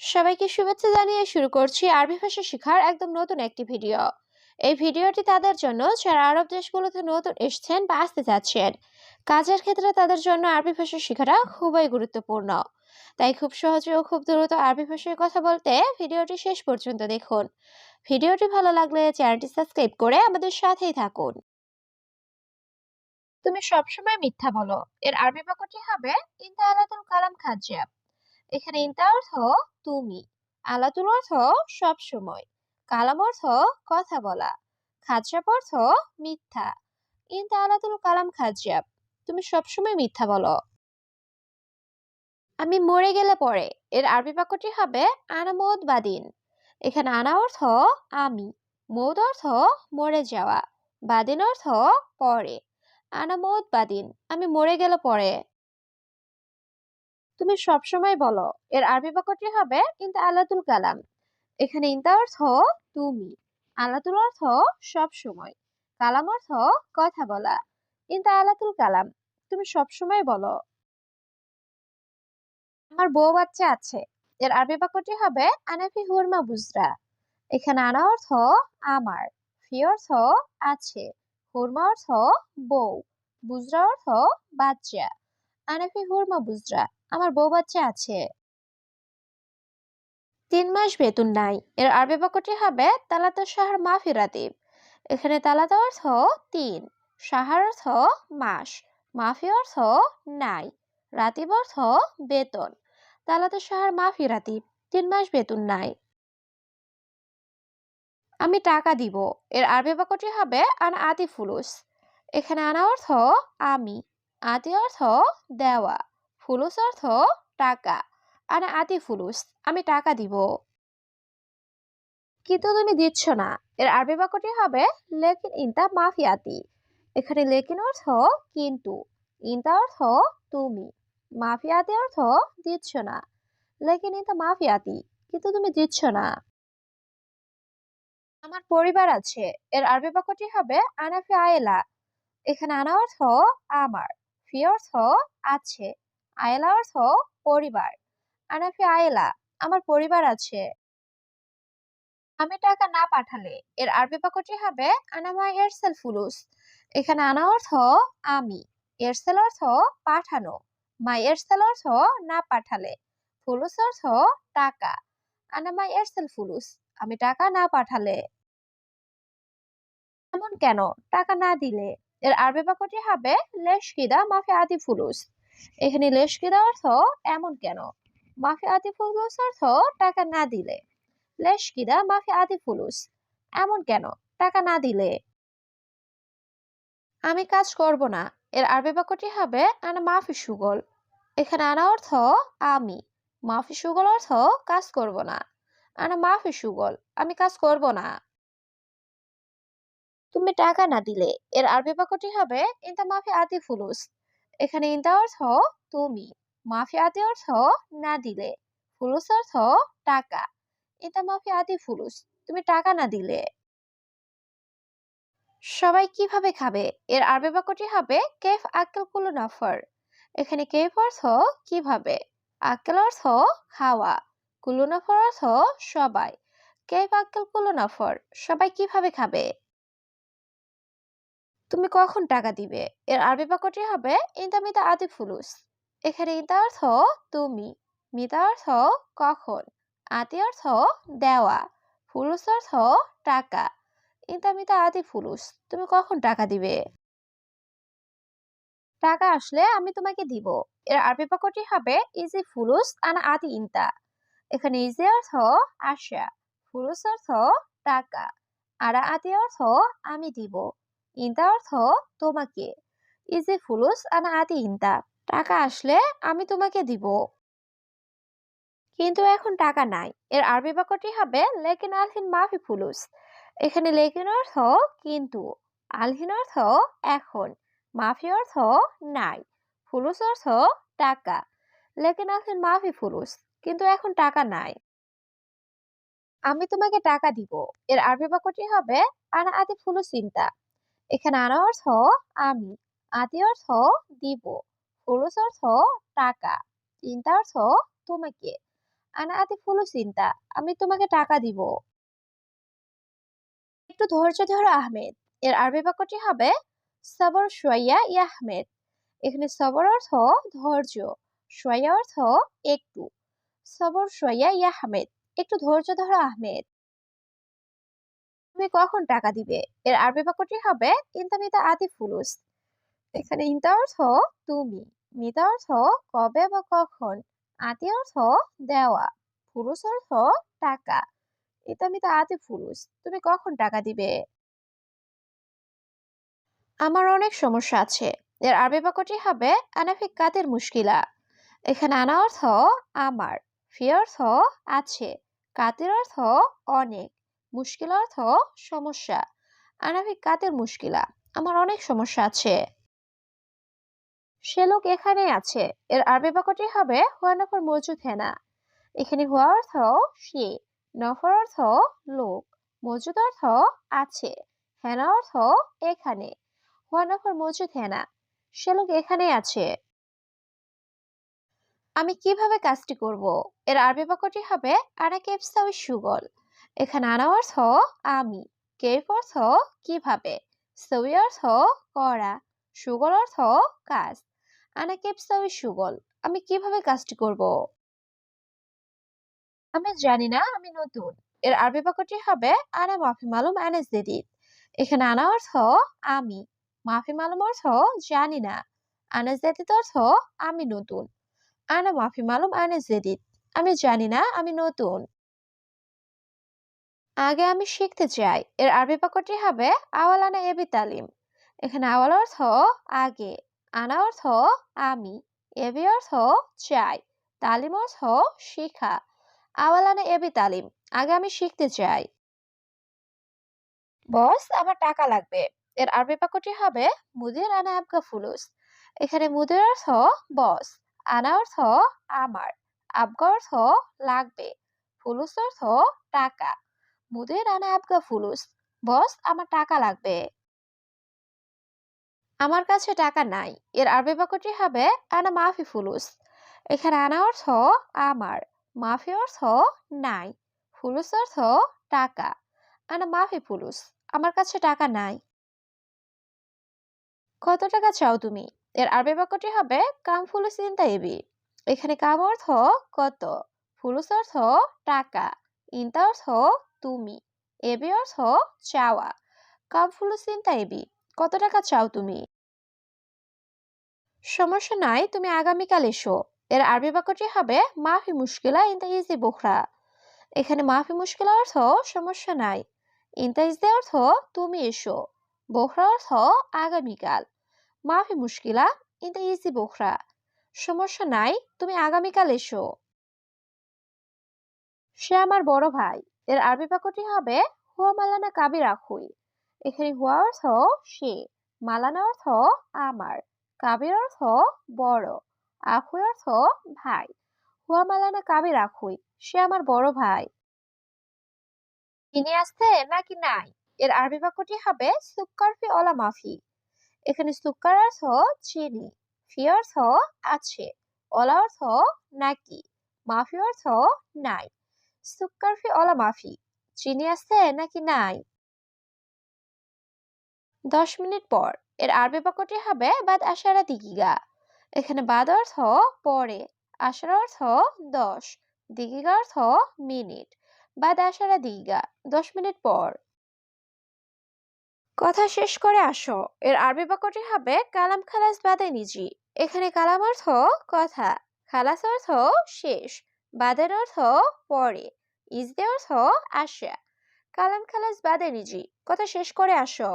সবাইকে শুভেচ্ছা জানিয়ে শুরু করছি আরবি ভাষা শেখার একদম নতুন একটি ভিডিও। এই ভিডিওটি তাদের জন্য যারা আরব দেশগুলোতে নতুন এসছেন বা আসতে চাচ্ছেন কাজের ক্ষেত্রে তাদের জন্য আরবি ভাষা শেখাটা খুবই গুরুত্বপূর্ণ। তাই খুব সহজে ও খুব দ্রুত আরবি ভাষায় কথা বলতে ভিডিওটি শেষ পর্যন্ত দেখুন। ভিডিওটি ভালো লাগলে চ্যানেলটি সাবস্ক্রাইব করে আমাদের সাথেই থাকুন। তুমি সবসময় মিথ্যা বলো। এর আরবি বাক্যটি হবে ইনতা আলাতুল কালাম খাজ্জাব। এখানে ইনতা অর্থ তুমি। আলাতুল অর্থ সব সময় কালাম অর্থ কথা বলা। খাজ্জাব অর্থ মিথ্যা। ইনতা আলাতুল কালাম, খাজ্জাব। তুমি সবসময় মিথ্যা বলো। আমি মরে গেলে পরে। এর আরবি বাক্যটি হবে আনা মৌদ বাদিন এখানে আনা অর্থ আমি। মৌদ অর্থ মরে যাওয়া। বাদিন অর্থ পরে। আনা মৌদ বাদিন আমি মরে গেলে পরে। তুমি সবসময় বলো, এর আরবি বাক্যটি হবে ইনতা আলাতুল কালাম। এখানে ইনতা অর্থ তুমি, আলাতুল অর্থ সব সময়, কালাম অর্থ কথা বলা। ইনতা আলাতুল কালাম, তুমি সবসময় বলো। আমার বউ বাচ্চা আছে, এর আরবি বাক্যটি হবে আনাফি হুরমা বুজরা। এখানে আনা অর্থ আমার, ফি অর্থ আছে, হুরমা অর্থ বউ, বুজরা অর্থ বাচ্চা। আনাফি হুরমা বুজরা। আমার বউ বাচ্চা আছে। তিন মাস বেতন নাই। এর আরবি বাক্যটি হবে তালাতা শাহর মাফি রাতিব এখানে তালাতা অর্থ তিন সাহার অর্থ মাস, মাফি অর্থ নাই, রাতিব অর্থ বেতন। তালাতা শাহর মাফি রাতিব তিন মাস বেতন নাই। আমি টাকা দিব। এর আরবি বাক্যটি হবে আন আতি ফুলুস। এখানে আনা অর্থ আমি আতি অর্থ দেওয়া। ফুলুস অর্থ টাকা। আনা আতি ফুলুস, আমি টাকা দিব। কিন্তু তুমি দিচ্ছ না। এর আরবি বাক্যটি হবে লেকিন ইনতা মাফিয়াতি এখানে লেকিন অর্থ কিন্তু, ইনতা অর্থ তুমি। মাফিয়াতি অর্থ দিচ্ছ না। লেকিন ইনতা মাফিয়াতি কিন্তু তুমি দিচ্ছ না। আমার পরিবার আছে। এর আরবি বাক্যটি হবে আনাফি আয়েলা। এখানে আনা অর্থ আমার, ফি অর্থ আছে। আয়েলা অর্থ পরিবার। আনাফি, আয়েলা, আমার পরিবার আছে। আমি টাকা না পাঠালে এর আরবি বাক্যটি হবে আনামা এরসেল ফুলুস। এখানে আনা অর্থ আমি। এরসেল অর্থ পাঠানো। মাই এরসেল অর্থ না পাঠালে। ফুলুস অর্থ টাকা। আনামা এরসেল ফুলুস। আমি টাকা না পাঠালে। এমন কেন? টাকা না দিলে। এর আরবি বাক্যটি হবে লেশকিদা মাফি আদি ফুলুস। এখানে লেশকিদা অর্থ এমন কেন? মাফি আদি ফুলুস অর্থ টাকা না দিলে। লেশকিদা মাফি আদি ফুলুস? এমন কেন? টাকা না দিলে। আমি কাজ করব না। এর আরবি বাক্যটি হবে, আনা মাফি সুগল। এখানে আনা অর্থ, আমি। মাফি সুগল অর্থ, কাজ করব না। আনা মাফি সুগল। আমি কাজ করব না। তুমি টাকা না দিলে। এর আরবি বাক্যটি হবে, ইনতা মাফি আতি ফুলুস। এখানে ইনতা অর্থ তুমি, মাফি আতি অর্থ না দিলে, ফুলুস অর্থ টাকা। ইনতা মাফি আতি ফুলুস, তুমি টাকা না দিলে। সবাই কীভাবে খাবে? এর আরবি বাক্যটি হবে কেফ আক্কেল কুলু নাফর। এখানে কেফ অর্থ কীভাবে? আক্কেল অর্থ খাওয়া, কুলু নাফর অর্থ সবাই। কেফ আক্কেল কুলু নাফর, সবাই কীভাবে খাবে? তুমি কখন টাকা দিবে? এর আরবি বাক্যটি হবে, ইনতা মিতা আদি ফুলুস। এখানে ইনতা অর্থ তুমি। মিতা অর্থ কখন? আতি অর্থ দেওয়া। ফুলুস অর্থ টাকা। ইনতা মিতা আদি ফুলুস। তুমি কখন টাকা দিবে? টাকা আসলে আমি তোমাকে দিব। এর আরবি বাক্যটি হবে, ইজি ফুলুস আনা আদি ইনতা। এখানে ইজি অর্থ আশা ফুলুস অর্থ টাকা। আরা আদি অর্থ আমি দিব। ইনতা অর্থ তোমাকে। ইজি ফুলুস, আনা আতি ইনতা, টাকা আসলে আমি তোমাকে দিব। কিন্তু এখন টাকা নাই। এর আরবি বাক্যটি হবে, লেকিন আলহিন মাফি ফুলুস। এখানে লেকিন অর্থ কিন্তু আলহিন অর্থ এখন, মাফি অর্থ নাই, ফুলুস অর্থ টাকা, লেকিন আলহিন মাফি ফুলুস। কিন্তু এখন টাকা নাই। আমি তোমাকে টাকা দিব। এর আরবি বাক্যটি হবে, আনা আদি ফুলুস চিন্তা এখানে আনা অর্থ আমি আদি অর্থ দিব ফুলুস অর্থ টাকা চিন্তা অর্থ তোমাকে। আনা আতি ফুলু চিন্তা, আমি তোমাকে টাকা দিব। একটু ধৈর্য ধরো আহমেদ, এর আরবি বাক্যটি হবে সবর সোয়াইয়া ইয়া আহমেদ। এখানে সবর অর্থ ধৈর্য সোয়াইয়া অর্থ একটু। সবর সোয়াইয়া ইয়া আহমেদ, একটু ধৈর্য ধরো আহমেদ। তুমি কখন টাকা দিবে? এর আরবি বাক্যটি হবে ইনতা মিতা ফুলুস এখানে ইনতা অর্থ তুমি, মিতা অর্থ কবে বা কখন, আতি অর্থ দেওয়া, ফুলুস অর্থ টাকা। এটা মিতা আতি ফুলুস তুমি কখন টাকা দিবে? আমার অনেক সমস্যা আছে। এর আরবি বাক্যটি হবে, আনাফিক কাতের মুশকিলা? এখানে আনা অর্থ আমার, ফি অর্থ আছে, কাতের অর্থ অনেক। মুশকিল অর্থ সমস্যা। আনাফিক কাতের মুশকিলা? আমার অনেক সমস্যা আছে। সে লোক এখানে আছে। এর আরবি বাক্যটি হবে হুয়া নফর মজুদ হেনা। এখানে হুয়া অর্থ, সে। নফর অর্থ, লোক। মজুদ অর্থ, আছে। হেনা অর্থ, এখানে। হুয়া নফর মজুদ হেনা। সে লোক এখানে আছে। আমি কীভাবে কাজটি করব? এর আরবি বাক্যটি হবে আনা কেপসাউই সুগল এখানে আনা হ আমি কেপ অর্থ কীভাবে সই অর্থ করা সুগল অর্থ কাজ। আনা কেপসাউই সুগল, আমি কীভাবে কাজটি করব? আমি জানি না, আমি নতুন। এর আরবি বাক্যটি হবে, আনা মাফি মালুম আনা জেদিদ। এখানে আনা অর্থ আমি, মাফি মালুম অর্থ জানি না, আনা জেদিদ অর্থ আমি নতুন। আনা মাফি মালুম আনা জেদিদ, আমি জানি না, আমি নতুন। আগে আমি শিখতে চাই। এর আরবি বাক্যটি হবে আওয়াল আনা এবি তালিম। এখানে আওয়াল অর্থ আগে, আনা অর্থ আমি, এবি অর্থ চাই, তালিম অর্থ শিখা। আওয়াল আনা এবি তালিম, আগে আমি শিখতে চাই। বস, আমার টাকা লাগবে। এর আরবি বাক্যটি হবে মুদির আনা আবগা ফুলুস। এখানে মুদির অর্থ বস, আনা অর্থ আমার, আবগা অর্থ লাগবে, ফুলুস অর্থ টাকা। মুদির আনা আবগা ফুলুস। বস, আমার টাকা লাগবে। আমার কাছে টাকা নাই। এর আরবি বাক্যটি হবে, আনা মাফি ফুলুস। এখানে আনা অর্থ, আমার। মাফি অর্থ, নাই। ফুলুস অর্থ, টাকা। আনা মাফি ফুলুস। আমার কাছে টাকা নাই। কত টাকা চাও তুমি? এর আরবি বাক্যটি হবে, কাম ফুলুস ইনতা এবি এখানে কাম অর্থ, কত। ফুলুস অর্থ, টাকা। ইনতা অর্থ তুমি? এবি অর্থ চাওয়া। কাম ফুলুস ইনতা এবি। কত টাকা চাও তুমি? সমস্যা নাই, তুমি আগামীকাল এসো। এর আরবি বাক্যটি হবে, মাফি মুশকিলা ইন ইনতা ইজি বোখরা। এখানে মাফি মুশকিলা অর্থ সমস্যা নাই। ইনতা ইজদে অর্থ তুমি এসো। বোখরা অর্থ আগামীকাল। মাফি মুশকিলা ইন ইনতা ইজি বোখরা। সমস্যা নাই, তুমি আগামীকাল এসো। সে আমার বড় ভাই। এর আরবি বাক্যটি হবে, হুয়া মালানা কাবির আখুই এখানে হুয়া অর্থ, সে। মালানা অর্থ, আমার। কাবির অর্থ, বড়। আখুই অর্থ, ভাই। হুয়া মালানা কাবির আখুই সে আমার বড় ভাই। তিনি আসতে নাকি নাই? এর আরবি বাক্যটি হবে, সুক্কার ফি অলা মাফি। এখানে সুক্কার অর্থ, চিনি। ফি অর্থ, আছে। অলা অর্থ, নাকি। মাফি অর্থ, নাই। সুক্কার ফি অলা মাফি চিনি আছে নাকি নাই? দশ মিনিট পর। এর আরবি বাক্যটি হবে, বাদ আশারা দিগিগা। এখানে বাদ অর্থ পরে, আশার অর্থ দশ, দিগিগা অর্থ মিনিট, বাদ আশারা দিগিগা। দশ মিনিট পর। কথা শেষ করে আসো। এর আরবি বাক্যটি হবে, কালাম খালাস বাদে নিজি। এখানে কালাম অর্থ কথা, খালাস অর্থ শেষ, বাদের অর্থ পরে। ইজদে হ আশা কালাম খালাস বাদে নিজি। কথা শেষ করে আসো।